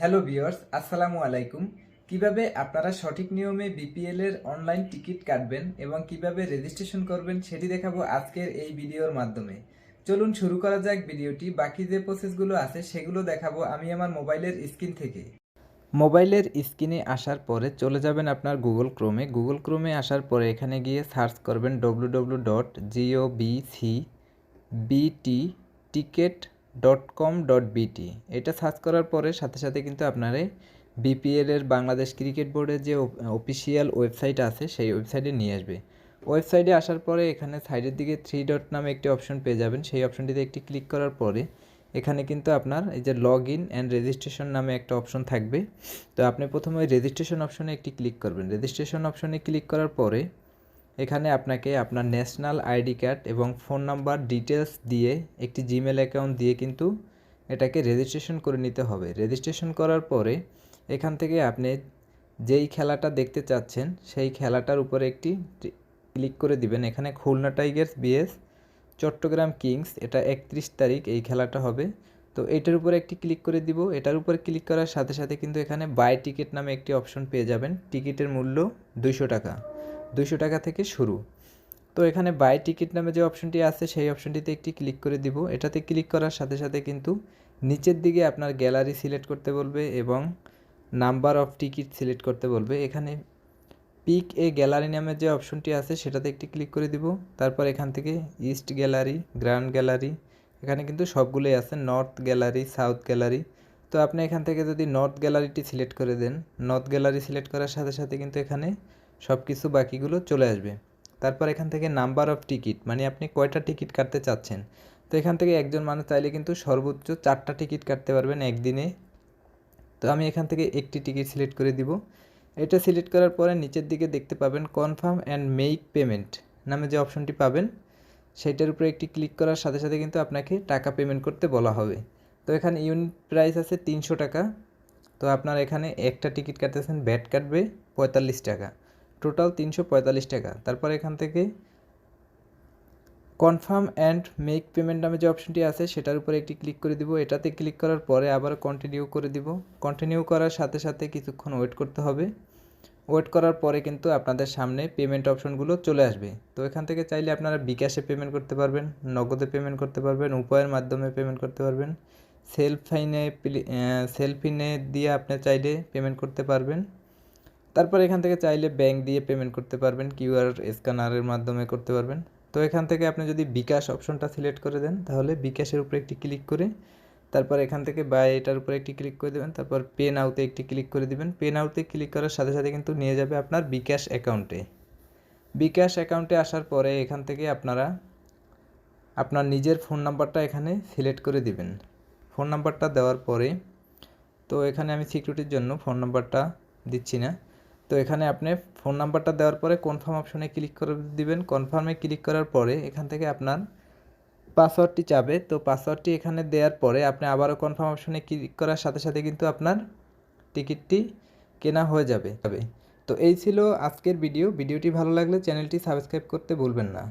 Hello viewers, আসসালামু আলাইকুম। কীভাবে আপনারা সঠিক নিয়মে বিপিএল এর অনলাইন টিকিট কাটবেন এবং কীভাবে রেজিস্ট্রেশন করবেন সেটি দেখাবো আজকের এই ভিডিওর মাধ্যমে। চলুন শুরু করা যাক ভিডিওটি। বাকি যে প্রসেসগুলো আছে সেগুলো দেখাবো আমি আমার মোবাইলের স্ক্রিন থেকে। মোবাইলের স্ক্রিনে আসার পরে চলে যাবেন আপনার গুগল ক্রোমে গুগল ক্রোমে আসার পরে এখানে গিয়ে সার্চ করবেন W W dot geo B C B T ticket dot com dot B T এটা সার্চ করার পরে সাথে সাথে কিন্তু আপনারা বিপিএল এর বাংলাদেশ ক্রিকেট বোর্ডের যে অফিসিয়াল ওয়েবসাইট আছে, সেই ওয়েবসাইটে নিয়ে আসবে। ওয়েবসাইটে আসার পরে এখানে সাইডের দিকে থ্রি ডট নামে একটি অপশন পেয়ে যাবেন। সেই অপশনটিতে একটি ক্লিক করার পরে এখানে কিন্তু আপনার এই যে লগ ইন অ্যান্ড রেজিস্ট্রেশন নামে একটা অপশন থাকবে। তো আপনি প্রথমে ওই রেজিস্ট্রেশন অপশনে একটি ক্লিক করবেন। রেজিস্ট্রেশন অপশনে ক্লিক করার পরে এখানে আপনাকে আপনার ন্যাশনাল আইডি কার্ড এবং ফোন নাম্বার ডিটেলস দিয়ে একটি জিমেল অ্যাকাউন্ট দিয়ে কিন্তু এটাকে রেজিস্ট্রেশন করে নিতে হবে। রেজিস্ট্রেশন করার পরে এখান থেকে আপনি যেই খেলাটা দেখতে চাচ্ছেন, সেই খেলাটার উপরে একটি ক্লিক করে দিবেন। এখানে Khulna tigers V S Chattogram kings এটা একত্রিশ তারিখ এই খেলাটা হবে। তো এটার উপরে একটি ক্লিক করে দিব। এটার উপরে ক্লিক করার সাথে সাথে কিন্তু এখানে বাই টিকিট নামে একটি অপশন পেয়ে যাবেন। টিকিটের মূল্য দুইশো টাকা। দুইশো টাকা থেকে শুরু। তো এখানে বাই টিকিট নামে যে অপশনটি আছে, সেই অপশনটিতে একটি ক্লিক করে দিব। এটাতে ক্লিক করার সাথে সাথে কিন্তু নিচের দিকে আপনার গ্যালারি সিলেক্ট করতে বলবে এবং নাম্বার অফ টিকিট সিলেক্ট করতে বলবে। এখানে পিক এ গ্যালারি নামের যে অপশনটি আছে, সেটাতে একটি ক্লিক করে দিব। তারপর এখান থেকে ইস্ট গ্যালারি গ্র্যান্ড গ্যালারি এখানে কিন্তু সবগুলোই আছে। নর্থ গ্যালারি সাউথ গ্যালারি তো আপনি এখান থেকে যদি নর্থ গ্যালারিটি সিলেক্ট করে দেন নর্থ গ্যালারি সিলেক্ট করার সাথে সাথে কিন্তু এখানে সব কিছু বাকিগুলো চলে আসবে। তারপর এখান থেকে নাম্বার অফ টিকিট মানে আপনি কয়টা টিকিট কাটতে চাচ্ছেন? তো এখান থেকে একজন মানুষ চাইলে কিন্তু সর্বোচ্চ চারটা টিকিট কাটতে পারবেন একদিনে। তো আমি এখান থেকে একটি টিকিট সিলেক্ট করে দিব। এটা সিলেক্ট করার পরে নিচের দিকে দেখতে পাবেন কনফার্ম অ্যান্ড মেক পেমেন্ট নামে যে অপশনটি পাবেন। সেইটার উপরে একটি ক্লিক করার সাথে সাথে কিন্তু আপনাকে টাকা পেমেন্ট করতে বলা হবে। তো এখানে ইউনিট প্রাইস আছে তিনশো টাকা। তো আপনার এখানে একটা টিকিট কাটতেছেন, ব্যাট কাটবে পঁয়তাল্লিশ টাকা। টোটাল তিনশো পঁয়তাল্লিশ টাকা। তারপর এখান থেকে কনফার্ম অ্যান্ড মেক পেমেন্ট নামে যে অপশনটি আছে, সেটার উপরে একটি ক্লিক করে দিব। এটাতে ক্লিক করার পরে আবার কন্টিনিউ করে দিব। কন্টিনিউ করার সাথে সাথে কিছুক্ষণ ওয়েট করতে হবে। ওয়েট করার পরে কিন্তু আপনাদের সামনে পেমেন্ট অপশনগুলো চলে আসবে। তো এখান থেকে চাইলে আপনারা বিকাশে পেমেন্ট করতে পারবেন, নগদে পেমেন্ট করতে পারবেন, উপায়ের মাধ্যমে পেমেন্ট করতে পারবেন। সেলফ ফাইনে সেলফ দিয়ে আপনি চাইলে পেমেন্ট করতে পারবেন। তারপর এখান থেকে চাইলে ব্যাংক দিয়ে পেমেন্ট করতে পারবেন কিউআর স্ক্যানারের মাধ্যমে করতে পারবেন। তো এখান থেকে আপনি যদি বিকাশ অপশনটা সিলেক্ট করে দেন, তাহলে বিকাশের উপরে একটি ক্লিক করে, তারপর এখান থেকে বাই এটার উপরে একটি ক্লিক করে দেবেন, তারপর পে নাউতে একটি ক্লিক করে দিবেন। পে নাউতে ক্লিক করার সাথে সাথে কিন্তু নিয়ে যাবে আপনার বিকাশ অ্যাকাউন্টে বিকাশ অ্যাকাউন্টে আসার পরে এখান থেকে আপনারা আপনার নিজের ফোন নাম্বারটা এখানে সিলেক্ট করে দিবেন। ফোন নাম্বারটা দেওয়ার পরে, তো এখানে আমি সিকিউরিটির জন্য ফোন নাম্বারটা দিচ্ছি না। তো এখানে আপনি ফোন নাম্বারটা দেওয়ার পরে কনফার্ম অপশনে ক্লিক করে দিবেন। কনফার্মে ক্লিক করার পরে এখান থেকে আপনার পাসওয়ার্ডটি চাবে। তো পাসওয়ার্ডটি এখানে দেওয়ার পরে আপনি আবারও কনফার্ম অপশনে ক্লিক করার সাথে সাথে কিন্তু আপনার টিকিটটি কেনা হয়ে যাবে। তো এই ছিল আজকের ভিডিও ভিডিওটি ভালো লাগলে চ্যানেলটি সাবস্ক্রাইব করতে ভুলবেন না।